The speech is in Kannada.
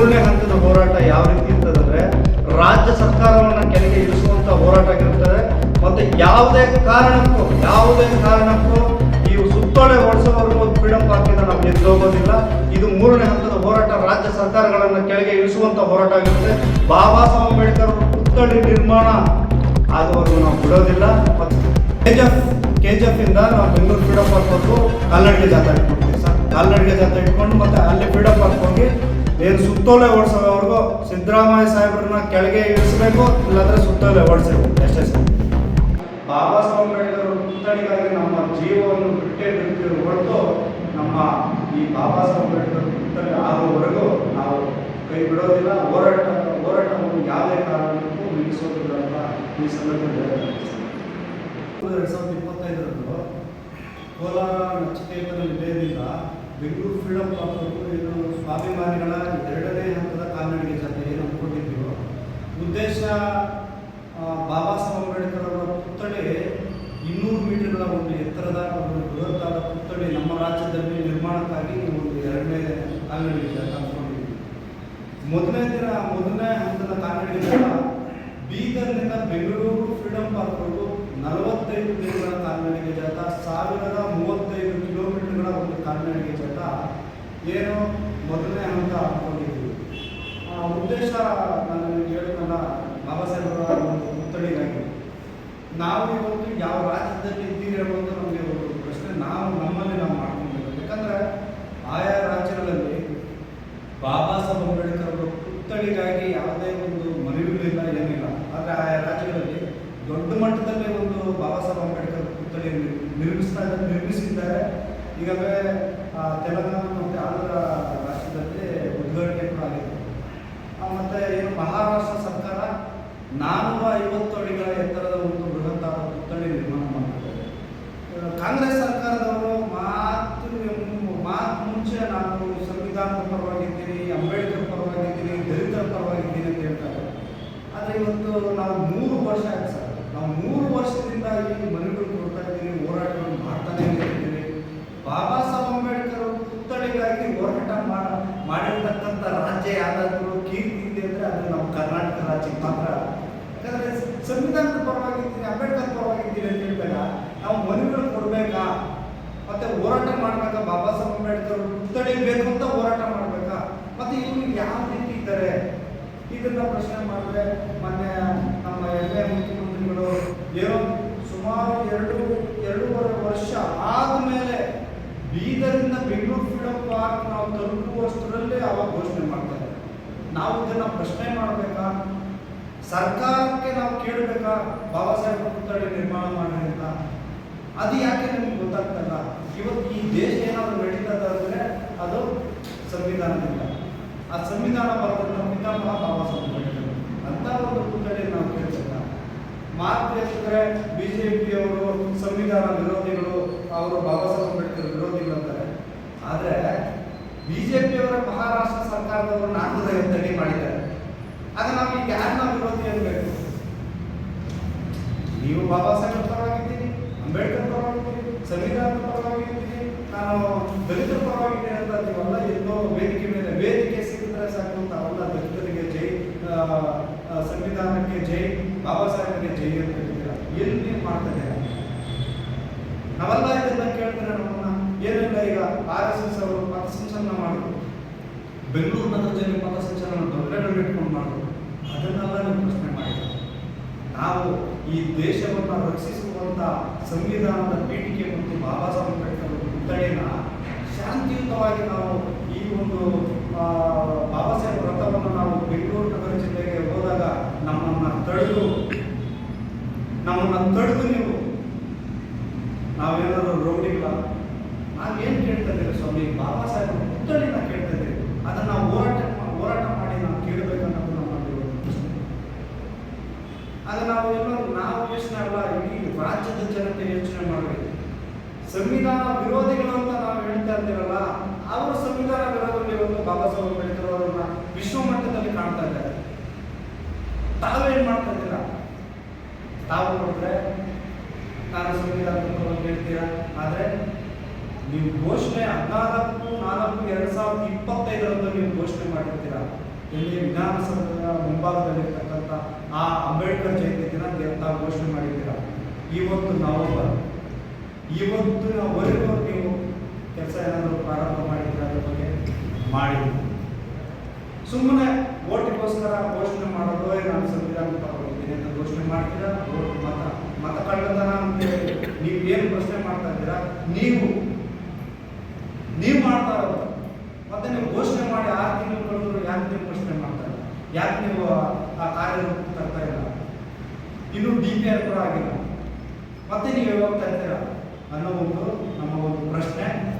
ಮೂರನೇ ಹಂತದ ಹೋರಾಟ ಯಾವ ರೀತಿ ಇರ್ತದಂದ್ರೆ ರಾಜ್ಯ ಸರ್ಕಾರವನ್ನು ಕೆಳಗೆ ಇಳಿಸುವಂತ ಹೋರಾಟ ಆಗಿರುತ್ತದೆ ಮತ್ತೆ ಯಾವುದೇ ಕಾರಣಕ್ಕೂ ಯಾವುದೇ ಕಾರಣಕ್ಕೂ ಈ ಸುತ್ತೋಲೆ ಓಡಿಸೋವರೆಗೂ ಫ್ರೀಡಂ ಪಾರ್ಕಿಂದ ನಾವು ಎದ್ದು ಹೋಗೋದಿಲ್ಲ ಇದು ಮೂರನೇ ಹಂತದ ಹೋರಾಟ ರಾಜ್ಯ ಸರ್ಕಾರಗಳನ್ನು ಕೆಳಗೆ ಇಳಿಸುವಂತ ಹೋರಾಟ ಆಗಿರುತ್ತೆ ಬಾಬಾ ಸಾಹೇಬ್ ಅಂಬೇಡ್ಕರ್ ಪುತ್ಥಳಿ ನಿರ್ಮಾಣ ಆಗುವವರೆಗೂ ನಾವು ಬಿಡೋದಿಲ್ಲ. ಮತ್ತು ಕೆ ಜಿ ಇಂದ ನಾವು ಬೆಂಗಳೂರು ಫ್ರೀಡಂ ಪಾರ್ಕ್ ಹೋದ್ರು ಕಲ್ಲಡಿಗೆ ಜಾತ್ರೆ ಇಟ್ಕೊಂಡ್ವಿ ಸರ್. ಕಲ್ಲಡಿಗೆ ಜಾತ್ರೆ ಇಟ್ಕೊಂಡು ಮತ್ತೆ ಅಲ್ಲಿ ಫ್ರೀಡಂ ಪಾರ್ಕ್ ಹೋಗಿ ಏನು ಸುತ್ತೋಲೆ ಓಡಿಸೋವರೆಗೂ ಸಿದ್ದರಾಮಯ್ಯ ಸಾಹೇಬ್ರನ್ನ ಕೆಳಗೆ ಇಳಿಸ್ಬೇಕು, ಇಲ್ಲಾಂದ್ರೆ ಸುತ್ತೋಲೆ ಓಡಿಸಬೇಕು ಅಷ್ಟೇ ಸರ್. ಬಾಬಾ ಸಾಹೇಬ್ ಅಂಬೇಡ್ಕರ್ ಪುತ್ಥಳಿಗಾಗಿ ನಮ್ಮ ಜೀವವನ್ನು ಬಿಟ್ಟೇ ಬಿಡ್ತೀವಿ ಹೊರತು ನಮ್ಮ ಈ ಬಾಬಾ ಸಾಹೇಬ್ ಅಂಬೇಡ್ಕರ್ ಪುತ್ಥಳಿ ಆಗೋವರೆಗೂ ನಾವು ಕೈ ಬಿಡೋದಿಲ್ಲ. ಹೋರಾಟ, ಹೋರಾಟವನ್ನು ಯಾವುದೇ ಕಾರಣಕ್ಕೂ ನಿಲ್ಲಿಸೋದಿಲ್ಲ ಅಂತ ಈ ಸಂದರ್ಭದಲ್ಲಿ ಎರಡು ಸಾವಿರದ ಇಪ್ಪತ್ತೈದರಂದು ಕೋಲಾರ ನಚಿಕೇತನ ನಿಲಯದಿಂದ ಬೆಂಗಳೂರು ಫ್ರೀಡಂ ಪಾರ್ಕ್ವರೆಗೂ ಇದು ಸ್ವಾಭಿಮಾನಿಗಳ ಎರಡನೇ ಹಂತದ ಕಾಲ್ನಡಿಗೆ ಜಾತ್ರೆ ಏನು ಅಂದ್ಕೊಂಡಿದ್ದೀವೋ ಉದ್ದೇಶ ಬಾಬಾ ಸಾಹೇಬ್ ಅಂಬೇಡ್ಕರ್ ಅವರ ಪುತ್ಥಳಿ ಇನ್ನೂರು ಮೀಟರ್ಗಳ ಒಂದು ಎತ್ತರದ ಒಂದು ಬೃಹತ್ತಾದ ಪುತ್ಥಳಿ ನಮ್ಮ ರಾಜ್ಯದಲ್ಲಿ ನಿರ್ಮಾಣಕ್ಕಾಗಿ ಒಂದು ಎರಡನೇ ಕಾಲ್ನಡಿಗೆ ಜಾತ್ರೆ ಅಂದ್ಕೊಂಡಿದ್ದೀವಿ. ಮೊದಲನೇ ದಿನ, ಮೊದಲನೇ ಹಂತದ ಕಾಲ್ನಡಿಗೆ ಬೀದರ್ನಿಂದ ಬೆಂಗಳೂರು ಫ್ರೀಡಂ ಪಾರ್ಕ್ವರೆಗೂ ನಲವತ್ತೈದು ದಿನಗಳ ಕಾಲ್ನಡಿಗೆ ಜಾಥಾ ಸಾವಿರದ ಮೂವತ್ತೈದು ಕಿಲೋಮೀಟರ್ಗಳ ಒಂದು ಕಾಲ್ನಡಿಗೆ ಜಾಥಾ ಏನು ಮೊದಲನೇ ಹಂತ ಅಂದ್ಕೊಂಡಿದ್ದೀವಿ ಆ ಉದ್ದೇಶ ನಾನು ಹೇಳಿದ್ನಲ್ಲ ಬಾಬಾ ಸಾಹೇಬರ ಒಂದು ಪುತ್ಥಳಿಗಾಗಿ ನಾವು ಇವತ್ತು ಯಾವ ರಾಜ್ಯದಲ್ಲಿ ಇದ್ದೀರಿ ಅನ್ನೋದು ನಮಗೆ ಒಂದು ಪ್ರಶ್ನೆ. ನಾವು ನಮ್ಮಲ್ಲಿ ನಾವು ಮಾಡ್ಕೊಬೇಕು ಯಾಕಂದ್ರೆ ಆಯಾ ರಾಜ್ಯಗಳಲ್ಲಿ ಬಾಬಾ ಸಾಹೇಬ್ ಅಂಬೇಡ್ಕರ್ ಅವರ ಪುತ್ಥಳಿಗಾಗಿ ಯಾವುದೇ ಒಂದು ಮನವಿಗಳಿಲ್ಲ ಏನಿಲ್ಲ. ಆದರೆ ಆಯಾ ರಾಜ್ಯಗಳಲ್ಲಿ ದೊಡ್ಡ ಮಟ್ಟದಲ್ಲಿ ಒಂದು ಬಾಬಾ ಸಾಹೇಬ್ ಅಂಬೇಡ್ಕರ್ ಪುತ್ಥಳಿಯನ್ನು ನಿರ್ಮಿಸ್ತಾ ನಿರ್ಮಿಸಿದ್ದಾರೆ. ಈಗಾಗಲೇ ತೆಲಂಗಾಣ ಮತ್ತು ಆಂಧ್ರ ರಾಷ್ಟ್ರದಲ್ಲಿ ಉದ್ಘಾಟನೆ ಕೂಡ ಆಗಿದೆ ಮತ್ತು ಏನು ಮಹಾರಾಷ್ಟ್ರ ಸರ್ಕಾರ ನಾನೂರ ಐವತ್ತು ಅಡಿಗಳ ಎತ್ತರದ ಒಂದು ಬೃಹತ್ತಾದ ಪುತ್ಥಳಿ ನಿರ್ಮಾಣ ಮಾಡಿದ್ದಾರೆ ಕಾಂಗ್ರೆಸ್ ಸರ್ಕಾರದವರು ಮಾತು ಮಾತು ಮುಂಚೆ ನಾನು ಸಂವಿಧಾನದ ಪರವಾಗಿದ್ದೀನಿ, ಅಂಬೇಡ್ಕರ್ ಪರವಾಗಿದ್ದೀನಿ, ದಲಿತರ ಪರವಾಗಿದ್ದೀನಿ ಅಂತ ಹೇಳ್ತಾರೆ. ಆದರೆ ಇವತ್ತು ನಾವು ಮೂರು ವರ್ಷ ಆಯ್ತು ಸರ್. ನಾವು ಮೂರು ವರ್ಷದಿಂದ ಈ ಮನೆಗಳು ಕೊಡ್ತಾ ಇದ್ದೀವಿ ಹೋರಾಟಗಳು ಮಾಡ್ತಾನೆ ಇದ್ದೀವಿ ಬಾಬಾ ಸಾಹೇಬ್ ಅಂಬೇಡ್ಕರ್ ಅವ್ರ ಪುತ್ಥಳಿಗಾಗಿ ಹೋರಾಟ ಮಾಡ ಮಾಡಿರ್ತಕ್ಕಂಥ ರಾಜ್ಯ ಯಾವ್ದಾದ್ರು ಕೀರ್ತಿ ಇದೆ ಅಂದರೆ ಅದು ನಮ್ಮ ಕರ್ನಾಟಕ ರಾಜ್ಯಕ್ಕೆ ಮಾತ್ರ ಯಾಕಂದರೆ ಸಂವಿಧಾನದ ಪರವಾಗಿದ್ದೀನಿ ಅಂಬೇಡ್ಕರ್ ಪರವಾಗಿದ್ದೀನಿ ಅಂತ ಹೇಳಿದಾಗ ನಾವು ಮನೆಗಳು ಕೊಡಬೇಕಾ? ಮತ್ತು ಹೋರಾಟ ಮಾಡಬೇಕಾ? ಬಾಬಾ ಸಾಹೇಬ್ ಅಂಬೇಡ್ಕರ್ ಅವ್ರ ಪುತ್ಥಳಿ ಬೇಕು ಅಂತ ಹೋರಾಟ ಮಾಡಬೇಕಾ? ಮತ್ತು ಇವರು ಯಾವ ರೀತಿ ಇದ್ದಾರೆ? ಇದನ್ನು ಪ್ರಶ್ನೆ ಮಾಡಿದ್ರೆ ಮೊನ್ನೆ ನಮ್ಮ ಎಲ್ಲ ಮುಖ್ಯಮಂತ್ರಿಗಳು ಏನೋ ಸುಮಾರು ಎರಡು, ಎರಡೂವರೆ ವರ್ಷ ಆದಮೇಲೆ ಬೀದರಿಂದ ಬೆಂಗಳೂರು ಫ್ರೀಡಮ್ ಪಾರ್ಕ್ ನಾವು ತಲುಪುವಷ್ಟರಲ್ಲೇ ಅವಾಗ ಘೋಷಣೆ ಮಾಡ್ತಾರೆ ನಾವು ಇದನ್ನು ಪ್ರಶ್ನೆ ಮಾಡಬೇಕಾ? ಸರ್ಕಾರಕ್ಕೆ ನಾವು ಕೇಳಬೇಕಾ? ಬಾಬಾ ಸಾಹೇಬ್ ಪುತ್ಥಳಿ ನಿರ್ಮಾಣ ಮಾಡಿ ಅಂತ. ಅದು ಯಾಕೆ ನಮ್ಗೆ ಗೊತ್ತಾಗ್ತಲ್ಲ? ಇವತ್ತು ಈ ದೇಶ ಏನಾದರೂ ನಡೀತದ ಅಂದರೆ ಅದು ಸಂವಿಧಾನದಿಂದ. ಆ ಸಂವಿಧಾನ ಬರೆದಂಥ ಪಿತಾಮಹ ಬಾಬಾ ಸಾಹೇಬ್ ಅಂತ ಒಂದು ಪುತ್ಥಳಿ ನಾವು ಕೇಳಬೇಕಾ? ಮಾತು ಎತ್ತಿದ್ರೆ ಬಿ ಜೆ ಪಿಯವರು ಸಂವಿಧಾನ ವಿರೋಧಿಗಳು ಅವರು ಬಾಬಾ ಸಾಹೇಬ್ ಅಂಬೇಡ್ಕರ್ ವಿರೋಧಿಗಳು ಅಂತಾರೆ. ಆದರೆ ಬಿಜೆಪಿ ಅವರ ಪಿಯವರ ಮಹಾರಾಷ್ಟ್ರ ಸರ್ಕಾರದವರು ನಾಲ್ಕು ತಡೆ ಮಾಡಿದ್ದಾರೆ. ಆಗ ನಾವು ಈಗ ಯಾರನ್ನ ವಿರೋಧಿ ಅನ್ಬೇಕು? ನೀವು ಬಾಬಾ ಸಾಹೇಬ್ ಪರವಾಗಿದ್ದೀನಿ ಅಂಬೇಡ್ಕರ್ ಪರವಾಗಿದ್ದೀನಿ ಸಂವಿಧಾನದ ಪರವಾಗಿದ್ದೀನಿ ನಾನು ದಲಿತರ ಪರವಾಗಿದ್ದೀನಿ ಅಂತ ನೀವೆಲ್ಲ ಎಲ್ಲೋ ವೇದಿಕೆ ಮೇಲೆ, ವೇದಿಕೆ ಸಿಕ್ಕಿದ್ರೆ ಸಾಕು ಅಂತ ದಲಿತರಿಗೆ ಜೈ ಸಂವಿಧಾನಕ್ಕೆ ಜೈ, ಬಾಬಾ ಸಾಹೇಬ್ಗೆ ಜೈ ಅಂತ ಹೇಳ್ತೀರಾ? ಎಲ್ಲಿ ಮಾಡ್ತಾ ನಾವೆಲ್ಲ ಇದೆಲ್ಲ ಕೇಳ್ತಾರೆ ನಮ್ಮನ್ನ. ಏನಿಲ್ಲ ಈಗ ಆರ್ ಎಸ್ ಎಸ್ ಅವರು ಪಥಸಂಚಲನ ಮಾಡಿದ್ರು. ಬೆಂಗಳೂರು ಜನ ಪಥಸಂಚಲನ ದೊಡ್ಡ ಇಟ್ಕೊಂಡು ಮಾಡಿದ್ರು. ಅದನ್ನೆಲ್ಲ ನೀವು ಪ್ರಶ್ನೆ ಮಾಡಿದ್ರು. ನಾವು ಈ ದೇಶವನ್ನು ರಕ್ಷಿಸುವಂತ ಸಂವಿಧಾನದ ಪೀಠಿಕೆ ಮತ್ತು ಬಾಬಾ ಸಾಹೇಬ್ ಅಂಬೇಡ್ಕರ್ ಅವರ ಶಾಂತಿಯುತವಾಗಿ ನಾವು ಈ ಒಂದು ಬಾಬಾ ಸಾಹೇಬ್ ವ್ರತವನ್ನು ನಾವು ಬೆಂಗಳೂರು ನಗರ ಜಿಲ್ಲೆಗೆ ಹೋದಾಗ ನಮ್ಮನ್ನ ತಡೆದು ನಮ್ಮನ್ನ ತಡೆದು ನೀವು ನಾವೇನಾದ್ರು ರೌಡಿಗಳ ನಾವೇನು ಕೇಳ್ತಾ ಇದ್ದೀವಿ ಸ್ವಾಮಿ? ಬಾಬಾ ಸಾಹೇಬ್ ನಾವು ಕೇಳ್ತಾ ಇದ್ದೀವಿ. ಅದನ್ನ ನಾವು ಹೋರಾಟ ಹೋರಾಟ ಮಾಡಿ ನಾವು ಕೇಳಬೇಕನ್ನೋದು ನಾವು ಆಗ ನಾವು ಎಲ್ಲ ನಾವು ಯೋಚನೆ ಅಲ್ಲ, ಇಡೀ ರಾಜ್ಯದ ಜನತೆ ಯೋಚನೆ ಮಾಡಬೇಕು ಸಂವಿಧಾನ ವಿರೋಧಿಗಳು ಅಂತ ನಾವು ಹೇಳ್ತಾ ಇರ್ತೀರಲ್ಲ ಅವರು ಸಂವಿಧಾನ ವಿರೋಧದಲ್ಲಿ ಒಂದು ಬಾಬಾ ಸಾಹೇಬ್ ಅಂಬೇಡ್ಕರ್ ಅವರನ್ನ ವಿಶ್ವ ಮಟ್ಟದಲ್ಲಿ ಕಾಣ್ತಾ ಇದ್ದಾರೆ. ತಾವೇನ್ ಮಾಡ್ತಾ ಇದ್ದೀರಾ? ತಾವು ನೋಡಿದ್ರೆ ನಾನು ಪರವಾಗಿ ಹೇಳ್ತೀರಾ? ಆದರೆ ನೀವು ಘೋಷಣೆ ಹದಿನಾಲ್ಕು, ನಾಲ್ಕು, ಎರಡು ಸಾವಿರದ ಇಪ್ಪತ್ತೈದರಂದು ನೀವು ಘೋಷಣೆ ಮಾಡಿರ್ತೀರಾ? ಇಲ್ಲಿ ವಿಧಾನಸೌಧದ ಮುಂಭಾಗದಲ್ಲಿರ್ತಕ್ಕಂಥ ಆ ಅಂಬೇಡ್ಕರ್ ಜಯಂತಿ ದಿನ ಎಂತ ಘೋಷಣೆ ಮಾಡಿದ್ದೀರಾ ಇವತ್ತು ನವೆಂಬರ್ ಇವತ್ತಿನವರೆಗೂ ನೀವು ಕೆಲಸ ಏನಾದರೂ ಪ್ರಾರಂಭ ಮಾಡಿದ್ರೆ ಅದ್ರ ಬಗ್ಗೆ ಮಾಡಿ ಸುಮ್ಮನೆ ಓಟಿಗೋಸ್ಕರ ಘೋಷಣೆ ಮಾಡೋದು ನಾನು ಸಂವಿಧಾನ ತಗೊಂಡಿದ್ದೀನಿ ಅಂತ ಘೋಷಣೆ ಮಾಡ್ತೀರಾ? ಓಟ್ ಮತ ಮತ ಕಳ್ಳತನ ಅಂತೇಳಿ ನೀವು ಏನು ಪ್ರಶ್ನೆ ಮಾಡ್ತಾ ಇದ್ದೀರಾ? ನೀವು ನೀವು ಮಾಡ್ತಾ ಇರೋದು. ಮತ್ತೆ ನೀವು ಘೋಷಣೆ ಮಾಡಿ ಆರು ತಿಂಗಳು ಕಳೆದ್ರು ಯಾಕೆ ನೀವು ಪ್ರಶ್ನೆ ಮಾಡ್ತಾ ಇಲ್ಲ? ಯಾಕೆ ನೀವು ಆ- ಆ ಕಾರ್ಯರೂಪ ತರ್ತಾ ಇಲ್ಲ? ಇನ್ನು ಡಿ ಪಿ ಆರ್ ಕೂಡ ಆಗಿಲ್ಲ. ಮತ್ತೆ ನೀವು ಯಾವಾಗ ತರ್ತೀರಾ? ಅನ್ನೋ ಒಂದು ನಮ್ಮ ಒಂದು ಪ್ರಶ್ನೆ.